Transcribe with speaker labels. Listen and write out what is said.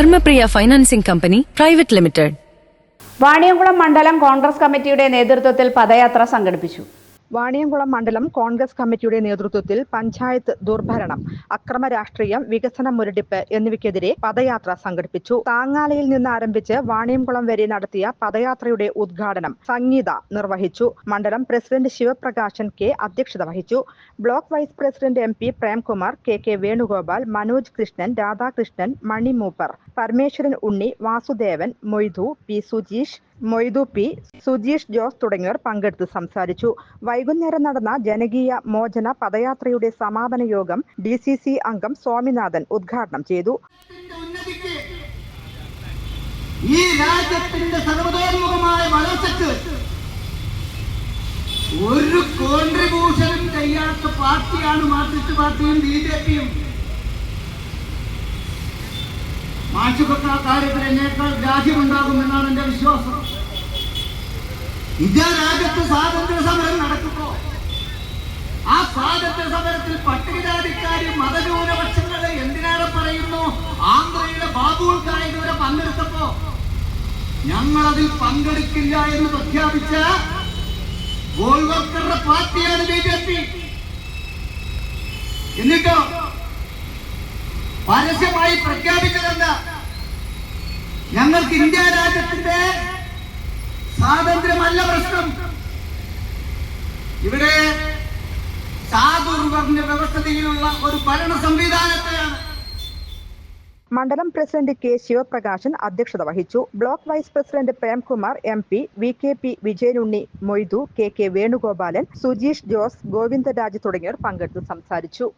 Speaker 1: Dharmapriya financing company private limited.
Speaker 2: Vaniyamkulam മണ്ഡലം കോൺഗ്രസ് കമ്മിറ്റിയുടെ നേതൃത്വത്തിൽ പദയാത്ര സംഘടിപ്പിച്ചു.
Speaker 3: വാണിയംകുളം മണ്ഡലം കോൺഗ്രസ് കമ്മിറ്റിയുടെ നേതൃത്വത്തിൽ പഞ്ചായത്ത് ദുർഭരണം അക്രമ രാഷ്ട്രീയം വികസന മുരടിപ്പ് എന്നിവയ്ക്കെതിരെ പദയാത്ര സംഘടിപ്പിച്ചു. താങ്ങാലയിൽ നിന്ന് ആരംഭിച്ച് വാണിയംകുളം വരെ നടത്തിയ പദയാത്രയുടെ ഉദ്ഘാടനം സംഗീത നിർവഹിച്ചു. മണ്ഡലം പ്രസിഡന്റ് ശിവപ്രകാശൻ കെ അധ്യക്ഷത വഹിച്ചു. Block vice president M P Premkumar K K Venugopal Manoj Krishnan Radhakrishnan Mani Mooppar Parameswaran Unni Vasudevan Moidu P Sujeesh Moidu P Sujeesh Jose തുടങ്ങിയവർ പങ്കെടുത്ത് സംസാരിച്ചു. വൈകുന്നേരം നടന്ന ജനകീയ മോചന പദയാത്രയുടെ സമാപന യോഗം ഡി സി സി അംഗം സ്വാമിനാഥൻ ഉദ്ഘാടനം ചെയ്തു.
Speaker 4: ഈ രാജ്യത്തിന്റെ സർവതോന്മുഖമായ വളർച്ചയ്ക്ക് ഒരു കോൺട്രിബ്യൂഷനും ചെയ്യാത്ത പാർട്ടിയാണ് മാർക്സിസ്റ്റ് പാർട്ടിയും ബി ജെ പിയും. ആ കാര്യത്തിൽ എന്നേക്കാൾ രാജ്യമുണ്ടാകുമെന്നാണ് എന്റെ വിശ്വാസം. ഇന്ത്യ രാജ്യത്ത് സ്വാതന്ത്ര്യ സമരം നടക്കുമ്പോ ആ സ്വാതന്ത്ര്യ സമരത്തിൽ പട്ടികജാതിക്കാരി മതന്യൂനപക്ഷങ്ങളെ എന്തിനേറെ പറയുന്നു? ആന്ധ്രയിലെ ബാബു ഉൾക്കായവരെ പങ്കെടുത്തപ്പോ ഞങ്ങളതിൽ പങ്കെടുക്കില്ല എന്ന് പ്രഖ്യാപിച്ച ഗോൾവർക്കറുടെ പാർട്ടിയാണ് ബി ജെ പി. എന്നിട്ടോ? പരസ്യമായി പ്രഖ്യാപിച്ചതെന്താ? ഞങ്ങൾക്ക് ഇന്ത്യ രാജ്യത്തിന്റെ ഇവിടെ സാധുർവർണ വ്യവസ്ഥതയിലുള്ള ഒരു ഭരണ സംവിധാനത്തെയാണ്.
Speaker 3: മണ്ഡലം പ്രസിഡന്റ് കെ ശിവപ്രകാശൻ അധ്യക്ഷത വഹിച്ചു. Block vice president Premkumar M P V K P Vijayanunni Moidu K K Venugopalan Sujeesh Jose Govindaraj തുടങ്ങിയവർ പങ്കെടുത്ത് സംസാരിച്ചു.